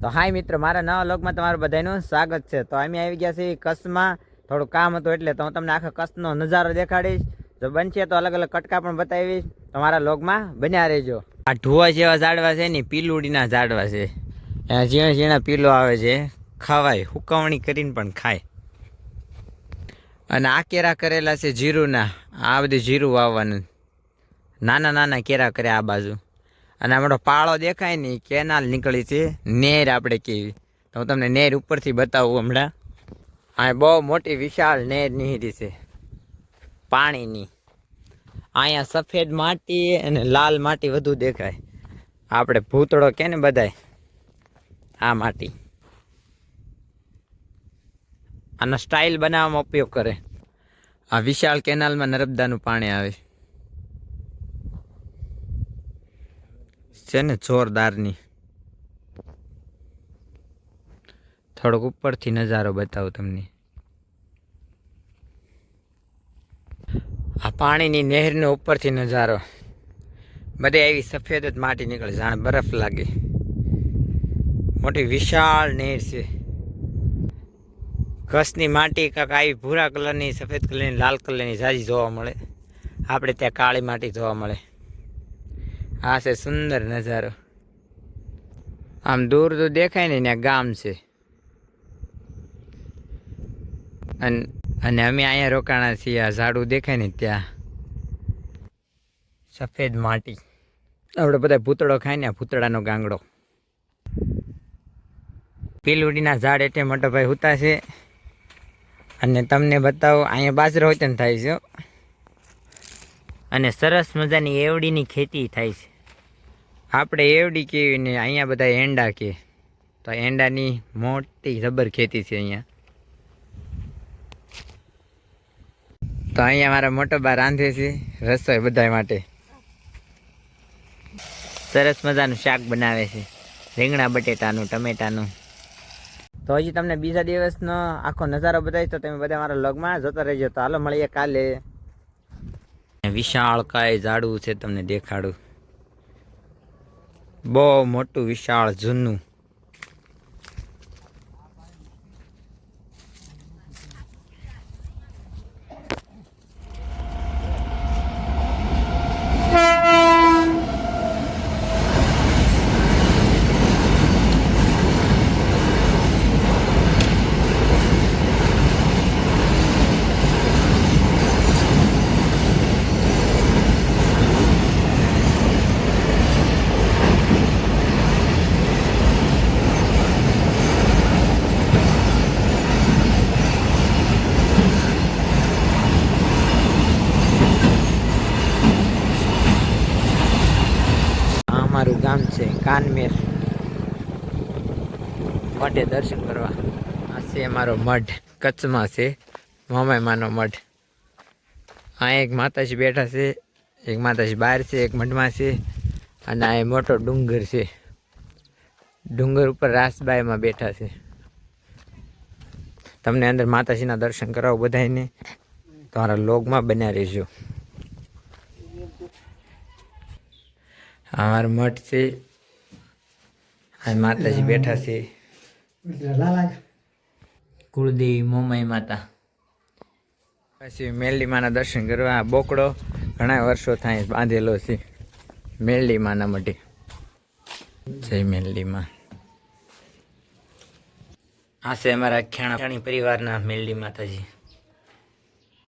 તો હાય મિત્ર, મારા નવા લોકમાં તમારું બધાનું સ્વાગત છે. તો અમે આવી ગયા છીએ કચ્છમાં. થોડું કામ હતું એટલે તો હું તમને આખા કચ્છનો નજારો દેખાડીશ. જો બનશે તો અલગ અલગ કટકા પણ બતાવીશ. તમારા લોગમાં બન્યા રહેજો. આ ઢુવા જેવા ઝાડવા છે ને, પીલુડીના ઝાડવા છે. એના ઝીણા ઝીણા પીલો આવે છે. ખવાય, હુકવણી કરીને પણ ખાય. અને આ કેરા કરેલા છે જીરુના. આ બધું જીરું વાવવાનું. નાના નાના કેરા કરે આ બાજુ. અને આપણો પાળો દેખાય ને કેનાલ નીકળી છે, નેર આપણે કેવી. તો હું તમને નેર ઉપરથી બતાવું હમણાં. આ બહુ મોટી વિશાળ નેર નીહરી છે, પાણીની. અહીંયા સફેદ માટી અને લાલ માટી વધુ દેખાય. આપણે ભૂતળો કે ને બધાય, આ માટી. આનો સ્ટાઇલ બનાવવામાં ઉપયોગ કરે. આ વિશાળ કેનાલમાં નર્મદાનું પાણી આવે. છે ને જોરદારની. થોડોક ઉપરથી નજારો બતાવું તમને. આ પાણીની નહેરનો ઉપરથી નજારો. બધે એવી સફેદ જ માટી નીકળે જાણે બરફ લાગે. મોટી વિશાળ નહેર છે. ઘસની માટી કાંક આવી ભૂરા કલરની, સફેદ કલરની, લાલ કલરની ઝાઝી જોવા મળે. આપણે ત્યાં કાળી માટી જોવા મળે. આ છે, સુંદર નજારો. આમ દૂર તો દેખાય ને ત્યાં ગામ છે. અને અમે અહીંયા રોકાણા છીએ, આ ઝાડું દેખાય ને ત્યાં. સફેદ માટી. આપણે બધા ભૂતળો ખાય ને ભૂતળાનો ગાંગડો. પીલુડીના ઝાડ એટલે મોટો ભાઈ હુતા છે. અને તમને બતાવો, અહીંયા બાજરો વચન થાય છે. અને સરસ મજાની એવડીની ખેતી થાય છે. આપણે એવડી કેવી ને અહીંયા બધા એંડા કે. તો એંડાની મોટી જબર ખેતી છે અહીંયા. તો અહીંયા મારા મોટો બા રાંધે છે રસોઈ બધા માટે. સરસ મજાનું શાક બનાવે છે. રીંગણા બટેટાનું, ટમેટાનું. તો હજી તમને બીજા દિવસનો આખો નજારો બતાવીશ તો તમે બધા મારા લગમાં જતા રહેજો. તો હાલો મળીએ કાલે. વિશાળ કાય ઝાડવું છે તમને દેખાડું. બહુ મોટું વિશાળ જૂનું. ગામ છે, કાનમેર. મઢે દર્શન કરવા. આ છે અમારો મઢ, કચ્છમાં છે મામાયમાનો મઢ. આ એક માતાજી બેઠા છે, એક માતાજી બહાર છે, એક મઢમાં છે, અને આ મોટો ડુંગર છે. ડુંગર ઉપર રાસબાઈમાં બેઠા છે. તમને અંદર માતાજીના દર્શન કરાવો બધાને તમારા લોગમાં બન્યા રહેજો. અમારો મઠ છે. આ માતાજી બેઠા છે. કુળદેવી મોમાઈ માતા. પછી મેલડી માના દર્શન કરવા બોકડો ઘણા વર્ષો થાય બાંધેલો છે. મેલડી માના મઢે. જય મેલડી માં આ છે અમારા ખેણા ખેણી પરિવારના મેલડી માતાજી.